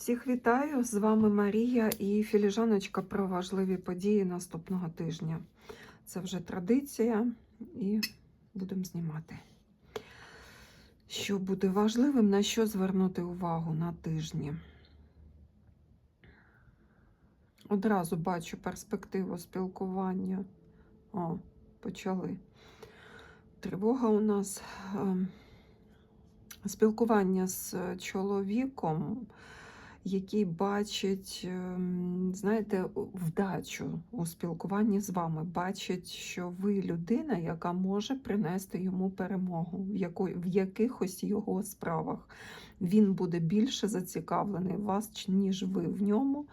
Всіх вітаю! З вами Марія і філіжаночка про важливі події наступного тижня. Це вже традиція, і будемо знімати. Що буде важливим, на що звернути увагу на тижні? Одразу бачу перспективу спілкування. О, почали. Тривога у нас. ем, Спілкування з чоловіком, який бачить, ем, знаєте, вдачу у спілкуванні з вами, бачить, що ви людина, яка може принести йому перемогу в, яко, в якихось його справах. Він буде більше зацікавлений в вас, ніж ви в ньому.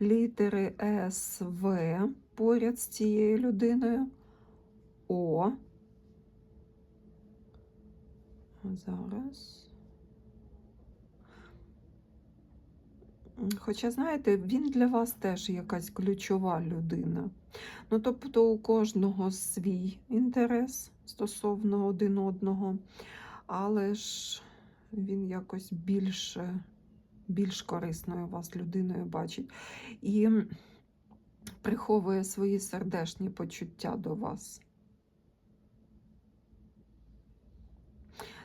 Літери С, В поряд з цією людиною. О. Зараз. Хоча, знаєте, він для вас теж якась ключова людина. Ну, тобто у кожного свій інтерес стосовно один одного, але ж він якось більше, більш корисною вас людиною бачить. І приховує свої сердечні почуття до вас.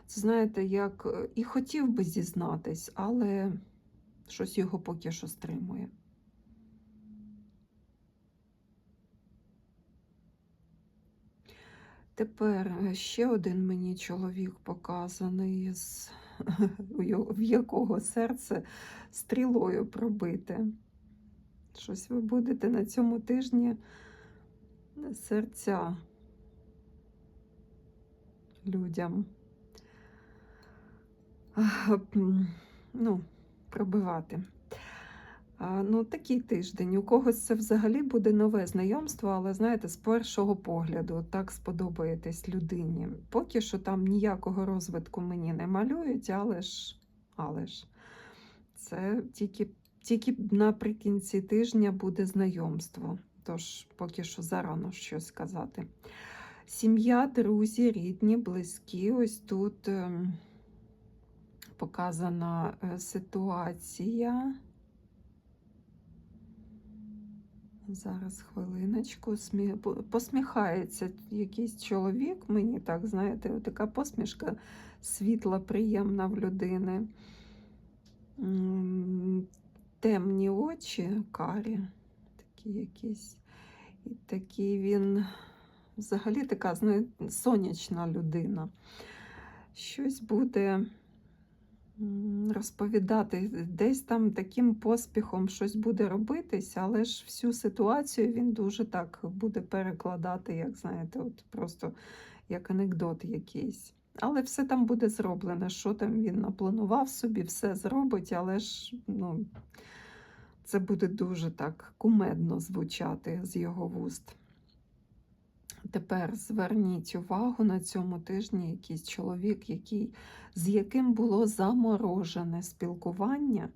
Це знаєте, як е, і хотів би зізнатись, але щось його поки що стримує. Тепер е, ще один мені чоловік показаний, з, в якого серце стрілою пробите. Щось ви будете на цьому тижні серця людям. ну, пробивати. Ну, такий тиждень. У когось це взагалі буде нове знайомство, але знаєте, з першого погляду так сподобаєтесь людині. Поки що там ніякого розвитку мені не малюють, але ж, але ж це тільки, тільки наприкінці тижня буде знайомство. Тож поки що зарано щось сказати. Сім'я, друзі, рідні, близькі. Ось тут. Показана е, ситуація. Зараз хвилиночку. Посміхається якийсь чоловік. Мені так, знаєте, така посмішка світла, приємна в людини. Темні очі, карі, такі якісь. І такий він взагалі така знаєте, сонячна людина. Щось буде розповідати, десь там таким поспіхом щось буде робитись, але ж всю ситуацію він дуже так буде перекладати, як знаєте, от просто як анекдот якийсь. Але все там буде зроблене. Що там він напланував собі, все зробить, але ж ну, це буде дуже так кумедно звучати з його вуст. Тепер зверніть увагу на цьому тижні якийсь чоловік, який, з яким було заморожене спілкування.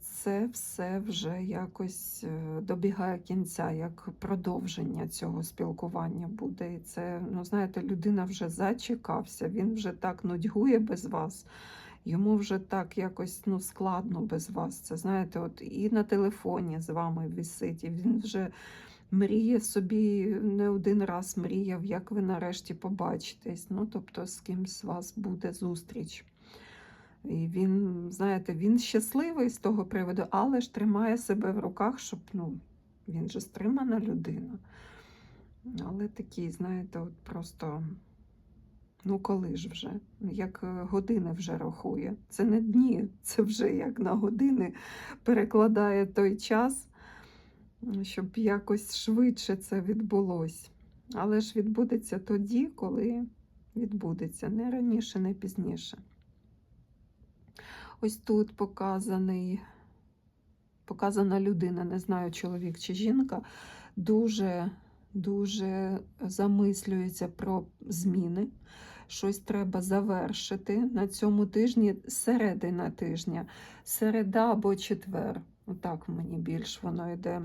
Це все вже якось е, добігає кінця, як продовження цього спілкування буде. І це, ну знаєте, людина вже зачекався, він вже так нудьгує без вас. Йому вже так якось ну, складно без вас. Це знаєте, от і на телефоні з вами висить, і він вже мріє собі не один раз мріяв, як ви нарешті побачитесь. Ну, тобто, з кимсь з вас буде зустріч. І він, знаєте, він щасливий з того приводу, але ж тримає себе в руках, щоб ну, він же стримана людина. Але такий, знаєте, от просто. Ну, коли ж вже, як е, години вже рахує. Це не дні, це вже як на години перекладає той час, щоб якось швидше це відбулося. Але ж відбудеться тоді, коли відбудеться, не раніше, не пізніше. Ось тут показаний, показана людина, не знаю, чоловік чи жінка, дуже, дуже замислюється про зміни. Щось треба завершити на цьому тижні, середина тижня, середа або четвер. Отак мені більш воно йде.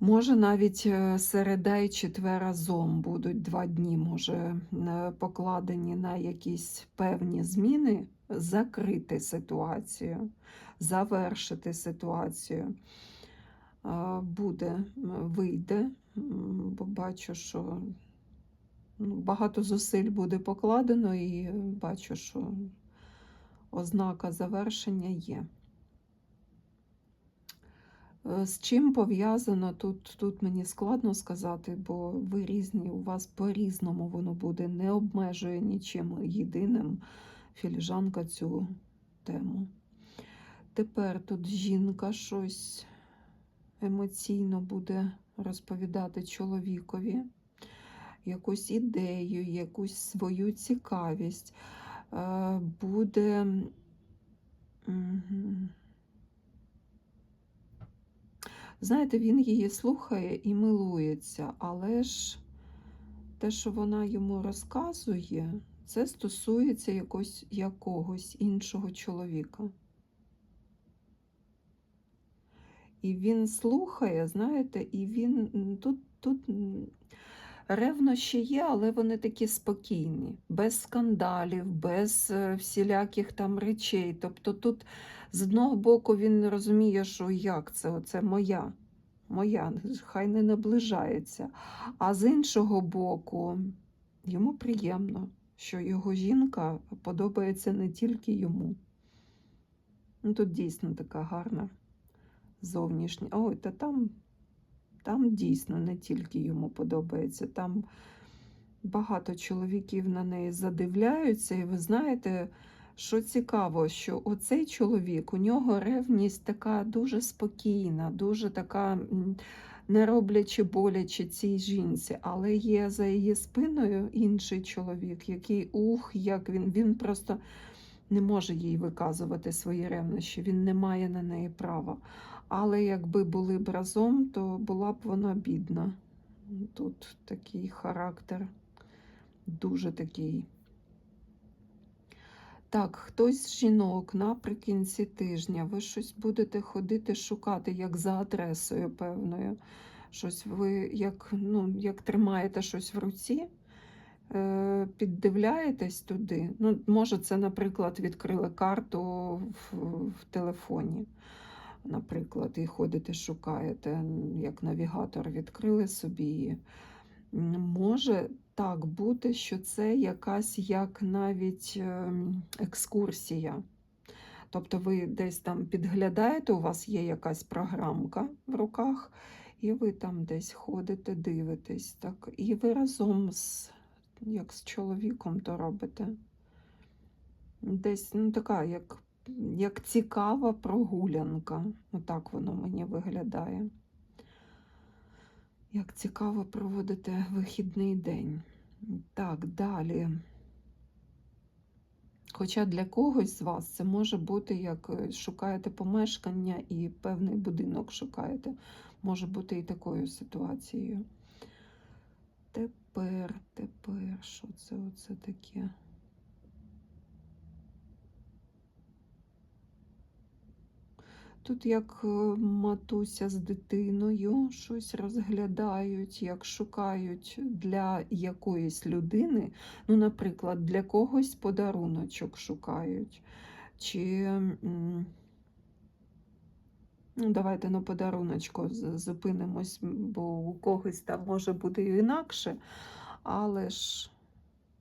Може, навіть е, середа і четвер разом будуть два дні, може, е, покладені на якісь певні зміни закрити ситуацію, завершити ситуацію. Буде, вийде, бо бачу, що ну, багато зусиль буде покладено, і бачу, що ознака завершення є. Е, З чим пов'язано тут, тут мені складно сказати, бо ви різні, у вас по-різному воно буде, не обмежує нічим єдиним філіжанка цю тему. Тепер тут жінка щось емоційно буде розповідати чоловікові, якусь ідею, якусь свою цікавість. Е, Буде. Мгм. Знаєте, він її слухає і милується, але ж те, що вона йому розказує, це стосується якось, якогось іншого чоловіка. І він слухає, знаєте, і він тут, тут ревнощі є, але вони такі спокійні, без скандалів, без е, всіляких там речей. Тобто тут з одного боку він розуміє, що як це, оце моя, моя, хай не наближається. А з іншого боку, йому приємно, що його жінка подобається не тільки йому. Ну, тут дійсно така гарна зовнішня. Ой, та там, там дійсно не тільки йому подобається. Там багато чоловіків на неї задивляються, і ви знаєте, що цікаво, що оцей чоловік, у нього ревність така дуже спокійна, дуже така, не роблячи боляче цій жінці, але є за її спиною інший чоловік, який ух, як він, він просто не може їй виказувати свої ревнощі, він не має на неї права. Але якби були б разом, то була б вона бідна. Тут такий характер, дуже такий. Так, хтось з жінок наприкінці тижня, ви щось будете ходити шукати, як за адресою певною. Щось ви як, ну, як тримаєте щось в руці, е, піддивляєтесь туди. Ну, може, це, наприклад, відкрили карту в, в телефоні, наприклад, і ходите, шукаєте, як навігатор відкрили собі. Може так бути, що це якась як навіть ем, екскурсія. Тобто ви десь там підглядаєте, у вас є якась програмка в руках, і ви там десь ходите, дивитесь. Так, і ви разом з, як з чоловіком то робите. Десь ну, така, як, як цікава прогулянка. Отак воно мені виглядає. Як цікаво проводити вихідний день. Так, далі. Хоча для когось з вас це може бути, як е, шукаєте помешкання і певний будинок шукаєте. Може бути і такою ситуацією. Тепер, тепер, що це оце таке? Тут як е, матуся з дитиною щось розглядають, як шукають для якоїсь людини, ну, наприклад, для когось подаруночок шукають. Чи ну, давайте на подаруночку зупинимось, бо у когось там може бути інакше, але ж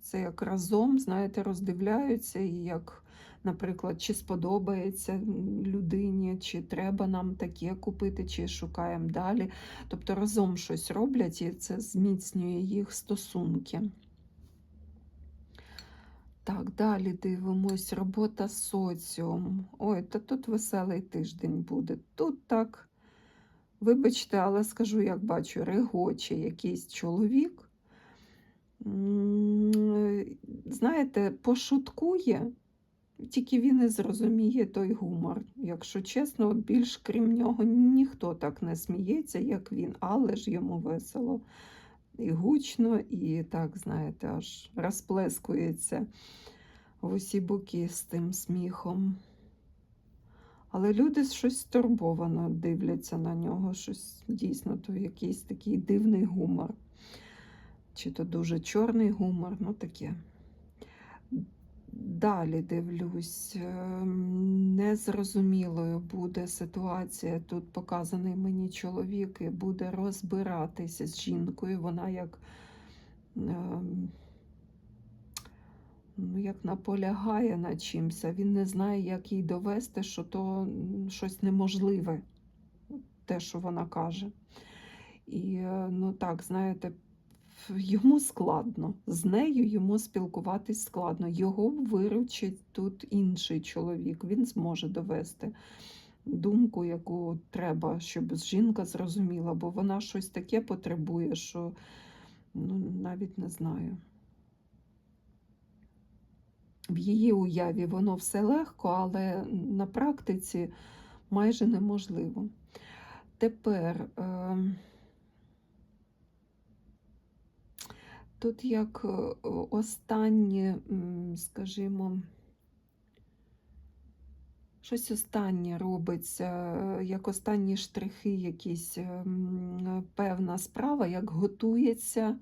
це як разом, знаєте, роздивляються і як наприклад, чи сподобається людині, чи треба нам таке купити, чи шукаємо далі. Тобто разом щось роблять, і це зміцнює їх стосунки. Так, далі дивимось. Робота з соціум. Ой, та тут веселий тиждень буде. Тут так, вибачте, але скажу, як бачу, регоче якийсь чоловік. Знаєте, пошуткує, тільки він і зрозуміє той гумор. Якщо чесно, більш крім нього ніхто так не сміється, як він, але ж йому весело і гучно, і так, знаєте, аж розплескується в усі боки з тим сміхом. Але люди щось стурбовано дивляться на нього, щось дійсно, то якийсь такий дивний гумор. Чи то дуже чорний гумор, ну таке. Далі дивлюсь, ем, незрозумілою буде ситуація. Тут показаний мені чоловік і буде розбиратися з жінкою. Вона як, ем, ну, як наполягає на чимсь, а він не знає, як їй довести, що то щось неможливе, те, що вона каже. І, е, ну так, знаєте, йому складно. З нею йому спілкуватись складно. Його виручить тут інший чоловік. Він зможе довести думку, яку треба, щоб жінка зрозуміла, бо вона щось таке потребує, що ну, навіть не знаю. В її уяві воно все легко, але на практиці майже неможливо. Тепер. Е- Тут як е, останнє, скажімо, щось останнє робиться, е, як останні штрихи, якісь певна справа, як готується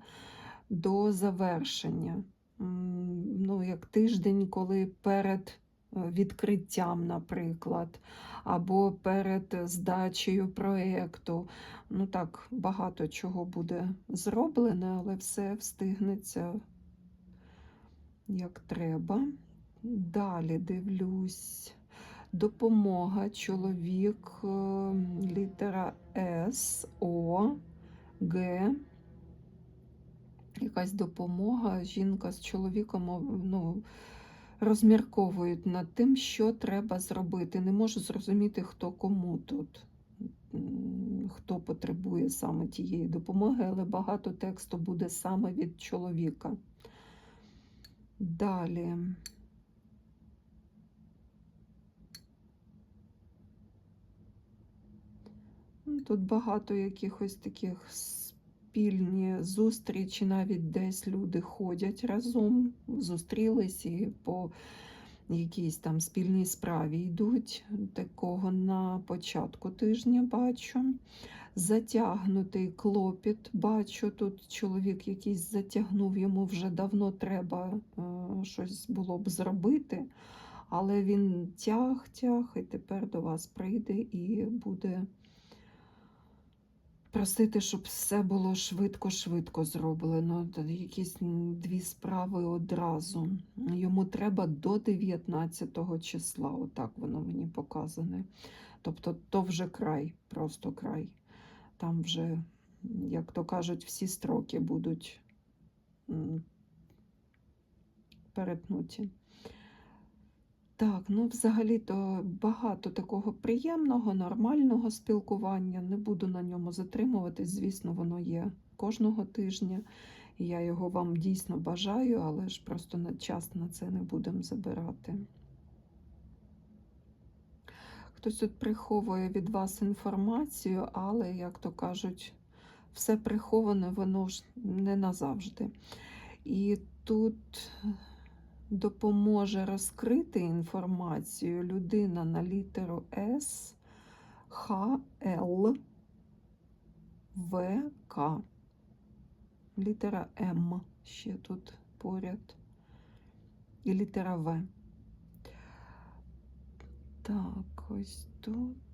до завершення. Ну, як тиждень, коли перед е, відкриттям, наприклад, або перед здачею проєкту. Ну так, багато чого буде зроблене, але все встигнеться як треба. Далі дивлюсь. Допомога, чоловік, е, літера С, О, Г. Якась допомога. Жінка з чоловіком ну, розмірковують над тим, що треба зробити. Не можу зрозуміти, хто кому тут, хто потребує саме тієї допомоги, але багато тексту буде саме від чоловіка. Далі. Тут багато якихось таких спільні зустрічі, навіть десь люди ходять разом, зустрілись і по якійсь там спільній справі йдуть. Такого на початку тижня бачу. Затягнутий клопіт бачу. Тут чоловік якийсь затягнув, йому вже давно треба е, щось було б зробити. Але він тяг-тяг і тепер до вас прийде і буде просити, щоб все було швидко-швидко зроблено. Якісь дві справи одразу. Йому треба до 19 числа, отак воно мені показане. Тобто то вже край, просто край. Там вже, як то кажуть, всі строки будуть перетнуті. Так, ну взагалі-то багато такого приємного, нормального спілкування. Не буду на ньому затримуватись. Звісно, воно є кожного тижня. Я його вам дійсно бажаю, але ж просто на час на це не будемо забирати. Хтось тут приховує від вас інформацію, але, як то кажуть, все приховане, воно ж не назавжди. І тут допоможе розкрити інформацію людина на літеру С, Х, Л, В, К. Літера М ще тут поряд. І літера В. Так, ось тут.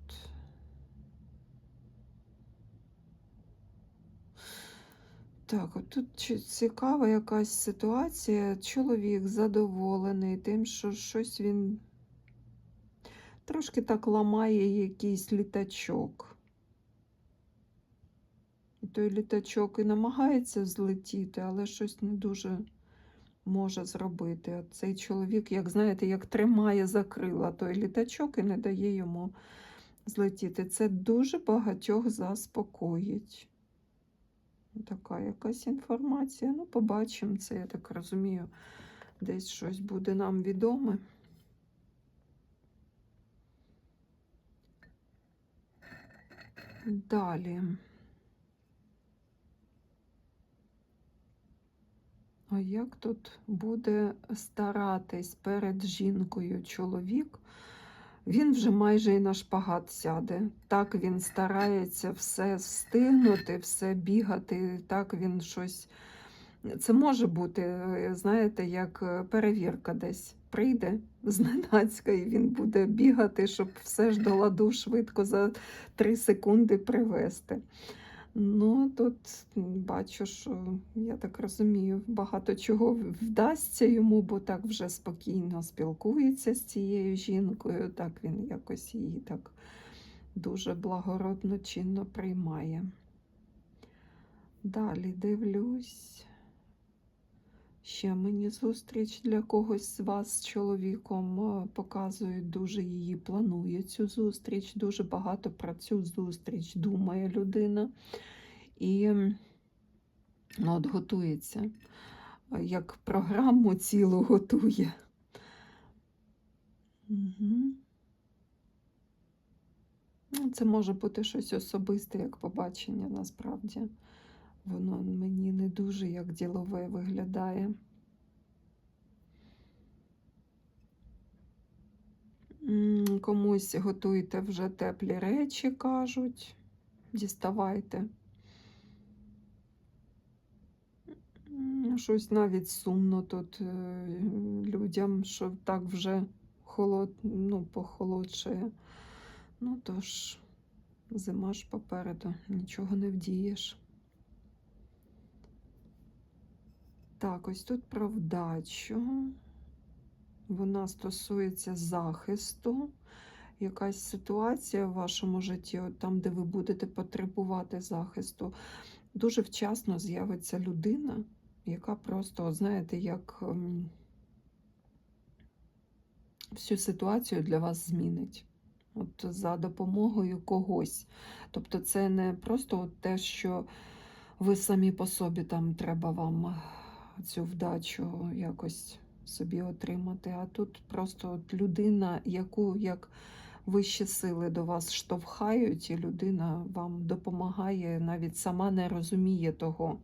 Так, тут цікава якась ситуація. Чоловік задоволений тим, що щось він трошки так ламає якийсь літачок. І той літачок і намагається злетіти, але щось не дуже може зробити. От цей чоловік, як знаєте, як тримає за крила той літачок і не дає йому злетіти. Це дуже багатьох заспокоїть. Така якась інформація. Ну, побачимо це, я так розумію, десь щось буде нам відоме. Далі. А як тут буде старатись перед жінкою чоловік? Він вже майже і на шпагат сяде. Так він старається все встигнути, все бігати. Так він щось. Це може бути, е, знаєте, як е, перевірка десь. прийде зненацька, і він буде бігати, щоб все ж до ладу швидко за 3 секунди привести. Ну, тут бачу, що я так розумію, багато чого вдасться йому, бо так вже спокійно спілкується з цією жінкою, так він якось її так дуже благородно чинно приймає. Далі дивлюсь. Ще мені зустріч для когось з вас з чоловіком е, показують, дуже її планує цю зустріч, дуже багато про цю зустріч думає людина і ну, от готується, е, як програму цілу готує. Угу. Це може бути щось особисте, як побачення насправді. Воно мені не дуже як ділове виглядає. Комусь готуйте вже теплі речі, кажуть. Діставайте. Щось навіть сумно тут е, людям, що так вже холод, ну, похолодшає. Ну тож, зима ж попереду, нічого не вдієш. Так, ось тут про вдачу. Вона стосується захисту. Якась ситуація в вашому житті, от там, де ви будете потребувати захисту, дуже вчасно з'явиться людина, яка просто, знаєте, як ем, всю ситуацію для вас змінить. От за допомогою когось. Тобто, це не просто от те, що ви самі по собі там треба вам цю вдачу якось собі отримати. А тут просто от людина, яку як вищі сили до вас штовхають, і людина вам допомагає, навіть сама не розуміє того.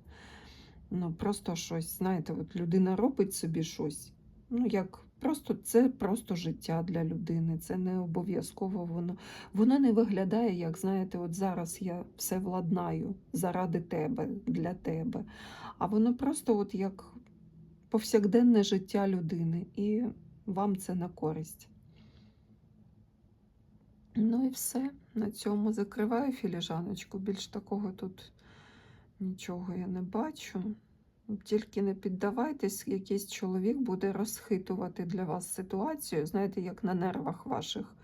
Ну, просто щось, знаєте, от людина робить собі щось. Ну, як просто це просто життя для людини. Це не обов'язково воно. Воно не виглядає, як знаєте, от зараз я все владнаю заради тебе, для тебе. А воно просто от як повсякденне життя людини, і вам це на користь. Ну і все. На цьому закриваю філіжаночку. Більш такого тут нічого я не бачу. Тільки не піддавайтесь, якийсь чоловік буде розхитувати для вас ситуацію, знаєте, як на нервах ваших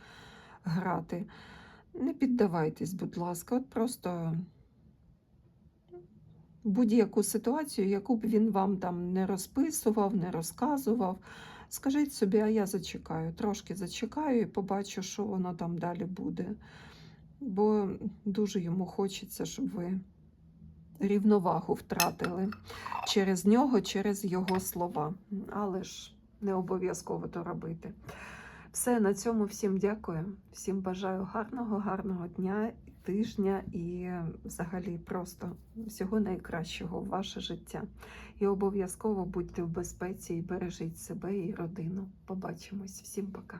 грати. Не піддавайтесь, будь ласка, от просто будь-яку ситуацію, яку б він вам там не розписував, не розказував. Скажіть собі, а я зачекаю, трошки зачекаю і побачу, що воно там далі буде. Бо дуже йому хочеться, щоб ви рівновагу втратили через нього, через його слова. Але ж не обов'язково то робити. Все, на цьому всім дякую. Всім бажаю гарного, гарного дня, тижня і взагалі просто всього найкращого в ваше життя. І обов'язково будьте в безпеці і бережіть себе і родину. Побачимось. Всім пока.